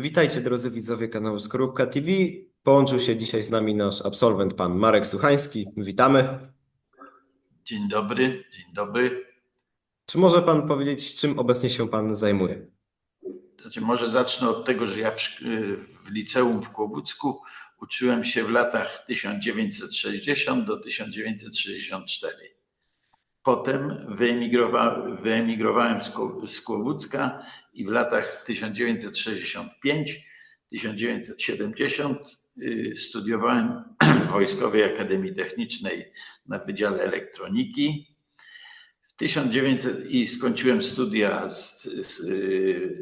Witajcie drodzy widzowie kanału Skorupka TV. Połączył się dzisiaj z nami nasz absolwent, pan Marek Suchański. Witamy. Dzień dobry, dzień dobry. Czy może pan powiedzieć, czym obecnie się pan zajmuje? Znaczy, może zacznę od tego, że ja w, w liceum w Kłobucku uczyłem się w latach 1960 do 1964. Potem wyemigrowa, wyemigrowałem z, Kłobucka i w latach 1965-1970 y, studiowałem w Wojskowej Akademii Technicznej na Wydziale Elektroniki. W 1900 i skończyłem studia z, z,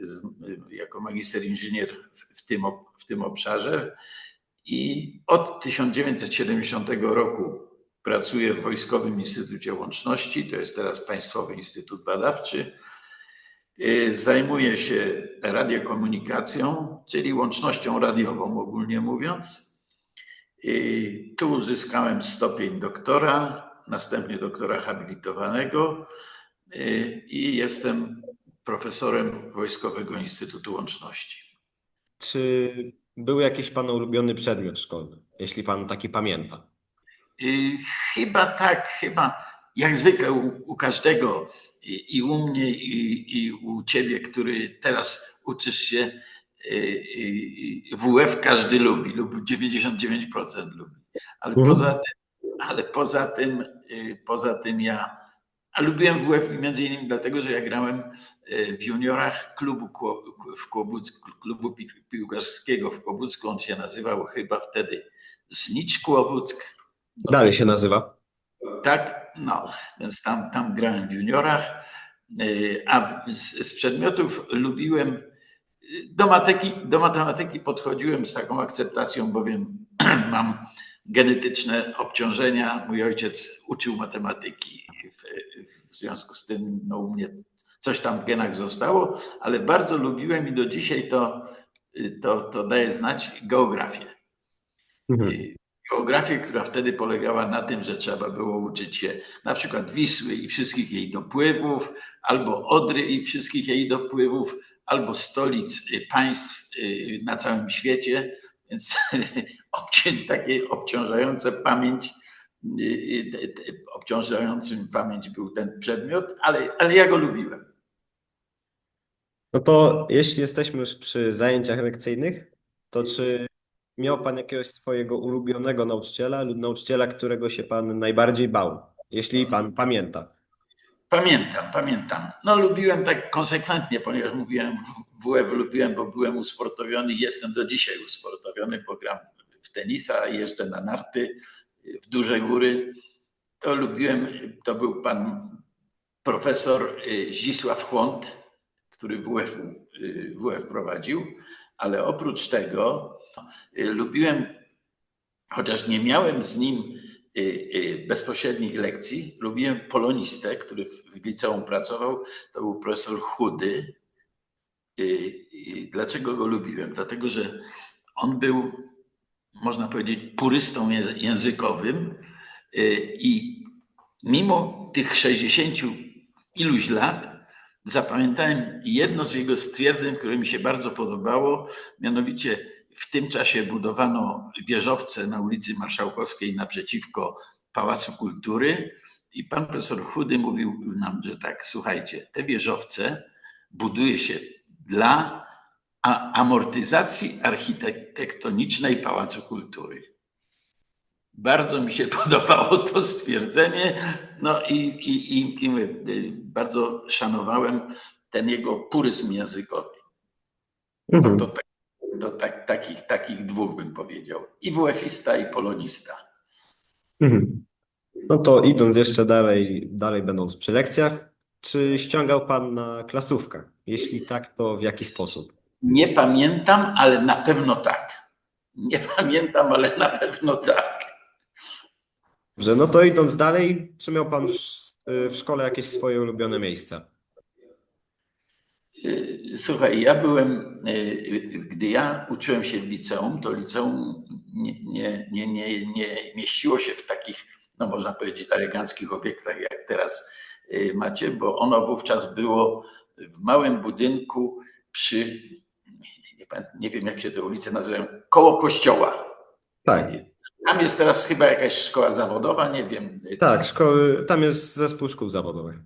z, jako magister inżynier w, tym, w tym obszarze i od 1970 roku pracuję w Wojskowym Instytucie Łączności, to jest teraz Państwowy Instytut Badawczy. Y, Zajmuję się radiokomunikacją, czyli łącznością radiową ogólnie mówiąc. I tu uzyskałem stopień doktora, następnie doktora habilitowanego y, i jestem profesorem Wojskowego Instytutu Łączności. Czy był jakiś pana ulubiony przedmiot szkolny, jeśli pan taki pamięta? Y, Chyba tak, chyba jak zwykle u, u każdego i, i u mnie, i, i u ciebie, który teraz uczysz się y, y, WF, każdy lubi, lub 99% lubi. Ale Mhm. poza tym, ale poza tym, poza tym ja, a lubiłem WF między innymi dlatego, że ja grałem w juniorach klubu w Kłobucku, klubu pi- piłkarskiego w Kłobucku. On się nazywał chyba wtedy Znicz Kłobuck. Dalej się nazywa. Tak, no, więc tam, tam grałem w juniorach, y, a z, z przedmiotów lubiłem, y, do, mateki, do matematyki podchodziłem z taką akceptacją, bowiem mam genetyczne obciążenia. Mój ojciec uczył matematyki, w, w związku z tym no, u mnie coś tam w genach zostało, ale bardzo lubiłem i do dzisiaj to, y, to, to daje znać geografię. Mhm. Geografię, która wtedy polegała na tym, że trzeba było uczyć się na przykład Wisły i wszystkich jej dopływów, albo Odry i wszystkich jej dopływów, albo stolic y, państw y, na całym świecie. Więc takie obciążające pamięć, y, obciążającym pamięć był ten przedmiot, ale, ale ja go lubiłem. No to jeśli jesteśmy już przy zajęciach lekcyjnych, to czy miał pan jakiegoś swojego ulubionego nauczyciela lub nauczyciela, którego się pan najbardziej bał, jeśli pan pamięta? Pamiętam, pamiętam. No lubiłem tak konsekwentnie, ponieważ mówiłem, WF lubiłem, bo byłem usportowiony i jestem do dzisiaj usportowiony, bo gram w tenisa, jeżdżę na narty w duże góry. To lubiłem, to był pan profesor y, Zdzisław Chłont, który WF, y, WF prowadził, ale oprócz tego y, lubiłem, chociaż nie miałem z nim y, y, bezpośrednich lekcji. Lubiłem polonistę, który w liceum pracował. To był profesor Chudy. Y, Dlaczego go lubiłem? Dlatego, że on był, można powiedzieć, purystą języ- językowym i mimo tych 60 iluś lat zapamiętałem jedno z jego stwierdzeń, które mi się bardzo podobało, mianowicie w tym czasie budowano wieżowce na ulicy Marszałkowskiej naprzeciwko Pałacu Kultury i pan profesor Chudy mówił nam, że tak, słuchajcie, te wieżowce buduje się dla amortyzacji architektonicznej Pałacu Kultury. Bardzo mi się podobało to stwierdzenie, no i, i, i, i y, bardzo szanowałem ten jego puryzm językowy. Mhm. To, tak, to tak, takich, takich dwóch bym powiedział. I WF-ista, i polonista. Mhm. No to idąc jeszcze dalej, dalej będąc przy lekcjach, czy ściągał pan na klasówkach? Jeśli tak, to w jaki sposób? Nie pamiętam, ale na pewno tak. Nie pamiętam, ale na pewno tak. Że no to idąc dalej, czy miał pan w, w szkole jakieś swoje ulubione miejsca? Y, Słuchaj, ja byłem, y, gdy ja uczyłem się w liceum, to liceum nie, nie, nie, nie, nie mieściło się w takich, no można powiedzieć, eleganckich obiektach, jak teraz y, macie, bo ono wówczas było w małym budynku przy, nie pamiętam, nie wiem jak się te ulice nazywają, koło kościoła. Tak, Tam jest teraz chyba jakaś szkoła zawodowa, nie wiem. tak, szkoły, tam jest zespół szkół zawodowych.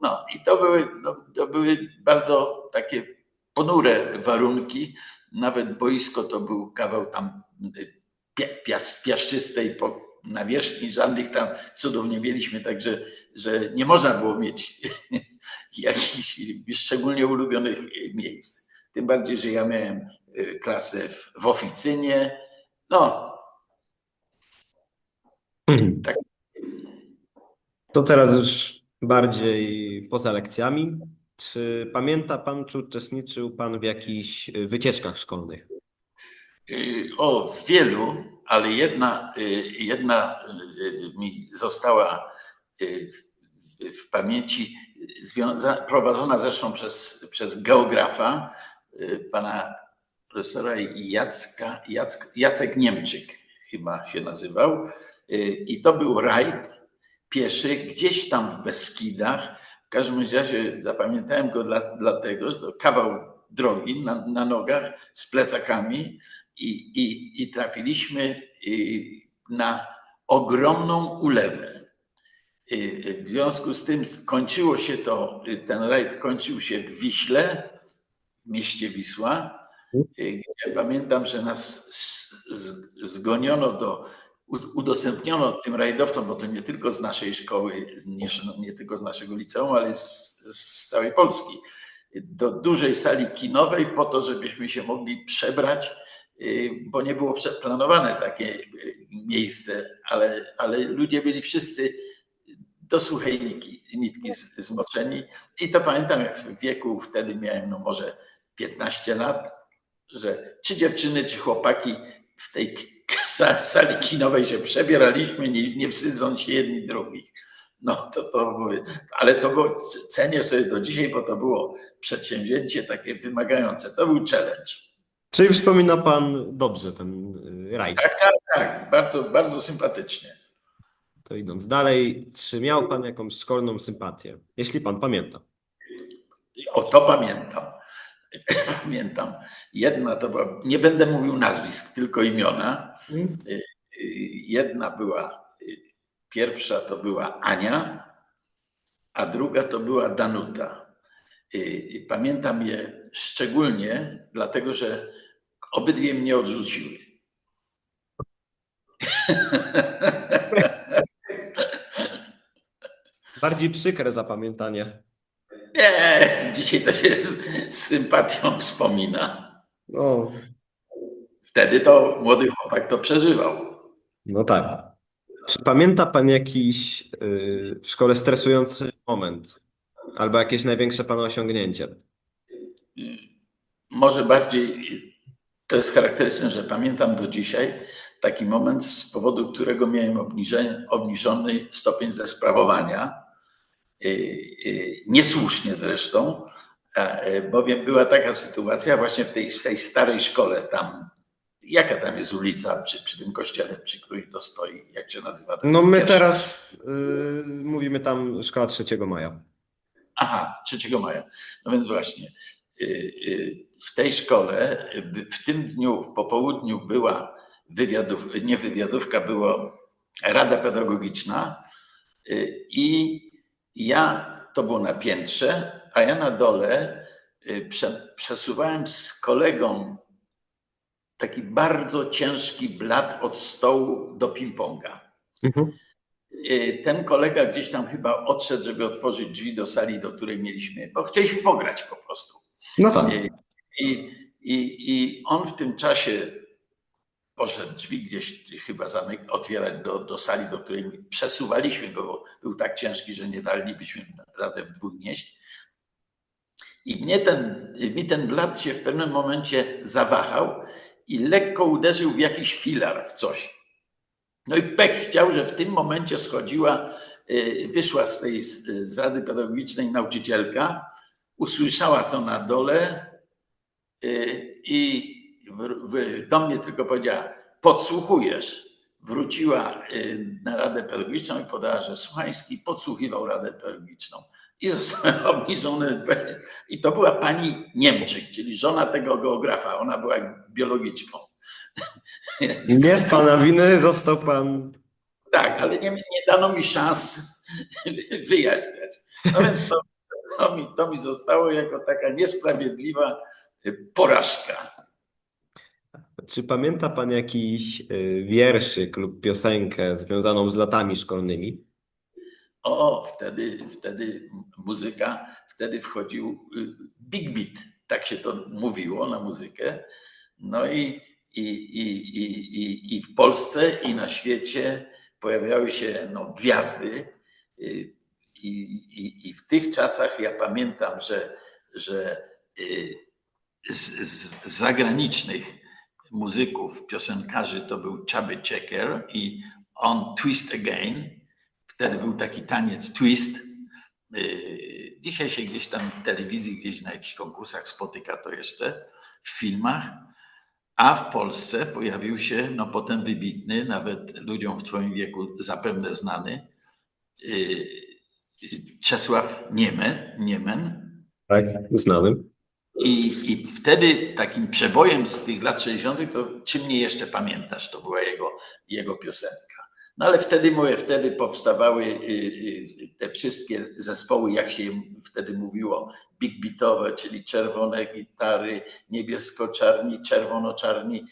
No i to były, no, to były bardzo takie ponure warunki. Nawet boisko to był kawał tam y, pia- pias, piaszczystej nawierzchni, żadnych tam cudów nie mieliśmy, także że nie można było mieć jakichś szczególnie ulubionych miejsc. Tym bardziej, że ja miałem y, klasę w, w oficynie. No, Tak. To teraz już bardziej poza lekcjami. Czy pamięta pan, czy uczestniczył pan w jakichś wycieczkach szkolnych? Y, O, wielu, ale jedna, y, jedna y, mi została w- pamięci, prowadzona zresztą przez, przez geografa, pana profesora Jacka, Jack, Jacek Niemczyk chyba się nazywał. I to był rajd pieszy gdzieś tam w Beskidach. W każdym razie zapamiętałem go dla, dlatego, że to kawał drogi na, na nogach z plecakami i, i, i trafiliśmy y, na ogromną ulewę. Y, W związku z tym kończyło się to, y, ten rajd kończył się w Wiśle, w mieście Wisła, y, gdzie pamiętam, że nas zgoniono do, udostępniono tym rajdowcom, bo to nie tylko z naszej szkoły, nie, nie tylko z naszego liceum, ale z, z całej Polski, do dużej sali kinowej po to, żebyśmy się mogli przebrać y, bo nie było przeplanowane takie y, miejsce, ale, ale ludzie byli wszyscy do suchej nitki, nitki zmoczeni. I to pamiętam, w wieku wtedy miałem no może 15 lat, że czy dziewczyny, czy chłopaki w tej sali kinowej się przebieraliśmy, nie, nie wstydząc się jedni drugich. No to, to mówię, ale to c- cenię sobie do dzisiaj, bo to było przedsięwzięcie takie wymagające. To był challenge. Czyli wspomina pan dobrze ten y, rajd? Tak, tak, tak. Bardzo, bardzo sympatycznie. To idąc dalej, czy miał pan jakąś szkolną sympatię? Jeśli pan pamięta. O, to pamiętam. Pamiętam. Jedna to była, nie będę mówił nazwisk, tylko imiona. Y, Jedna była, y, pierwsza to była Ania, a druga to była Danuta. Y, y, Pamiętam je szczególnie, dlatego że obydwie mnie odrzuciły. Bardziej przykre zapamiętanie. Nie, dzisiaj to się z, z sympatią wspomina. No, Wtedy to młody chłopak to przeżywał. no tak. Czy pamięta pan jakiś y, w szkole stresujący moment? Albo jakieś największe pana osiągnięcie? Może bardziej to jest charakterystyczne, że pamiętam do dzisiaj taki moment, z powodu którego miałem obniżony stopień zesprawowania. Yy, yy, Niesłusznie zresztą, yy, bowiem była taka sytuacja właśnie w tej, w tej starej szkole tam. Jaka tam jest ulica przy, przy tym kościele, przy której to stoi? Jak się nazywa? No my teraz y, mówimy tam szkoła 3 maja. Aha, 3 maja. No więc właśnie, y, y, w tej szkole w tym dniu, w popołudniu była wywiadów, nie wywiadówka, była rada pedagogiczna y, i ja, to było na piętrze, a ja na dole y, prze, przesuwałem z kolegą taki bardzo ciężki blat od stołu do ping-ponga. Y, ten kolega gdzieś tam chyba odszedł, żeby otworzyć drzwi do sali, do której mieliśmy, bo chcieliśmy pograć po prostu. No tak. Y, I, i, I on w tym czasie poszedł drzwi gdzieś chyba zamyk, otwierać do, do sali, do której przesuwaliśmy go, bo był tak ciężki, że nie dalibyśmy radę w dwóch nieść. I mnie ten, mi ten blat się w pewnym momencie zawahał i lekko uderzył w jakiś filar, w coś. No i pech chciał, że w tym momencie schodziła, y, wyszła z tej z Rady Pedagogicznej nauczycielka, usłyszała to na dole y, i do mnie tylko powiedziała, podsłuchujesz. wróciła y, na Radę Pedagogiczną i podała, że Słuchański podsłuchiwał Radę Pedagogiczną. I została obniżony. I to była pani Niemczyk, czyli żona tego geografa. Ona była biologiczką. Nie z pana winy został pan. Tak, ale nie, nie dano mi szans wyjaśniać. No więc to, to, mi, to mi zostało jako taka niesprawiedliwa porażka. Czy pamięta pan jakiś y, wierszyk lub piosenkę związaną z latami szkolnymi? O, wtedy, wtedy muzyka, wtedy wchodził y, big beat, tak się to mówiło na muzykę. No i, i, i, i, i, i w Polsce i na świecie pojawiały się no, gwiazdy. y, I, i, I w tych czasach ja pamiętam, że, że y, z, z zagranicznych muzyków, piosenkarzy to był Chubby Checker i On Twist Again. Wtedy był taki taniec twist. Yy, Dzisiaj się gdzieś tam w telewizji, gdzieś na jakichś konkursach spotyka to jeszcze, w filmach. A w Polsce pojawił się, no potem wybitny, nawet ludziom w Twoim wieku zapewne znany, yy, Czesław Niemen, Niemen. Tak. Znanym. I, I wtedy takim przebojem z tych lat 60. to Czy mnie jeszcze pamiętasz? To była jego, jego piosenka. No ale wtedy moje, wtedy powstawały y, y, te wszystkie zespoły, jak się wtedy mówiło, big beatowe, czyli czerwone gitary, niebiesko-czarni, czerwono-czarni,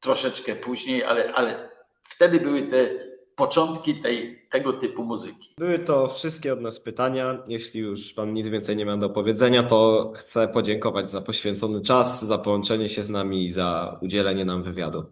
troszeczkę później, ale, ale wtedy były te początki tej, tego typu muzyki. Były to wszystkie od nas pytania. Jeśli już pan nic więcej nie ma do powiedzenia, to chcę podziękować za poświęcony czas, za połączenie się z nami i za udzielenie nam wywiadu.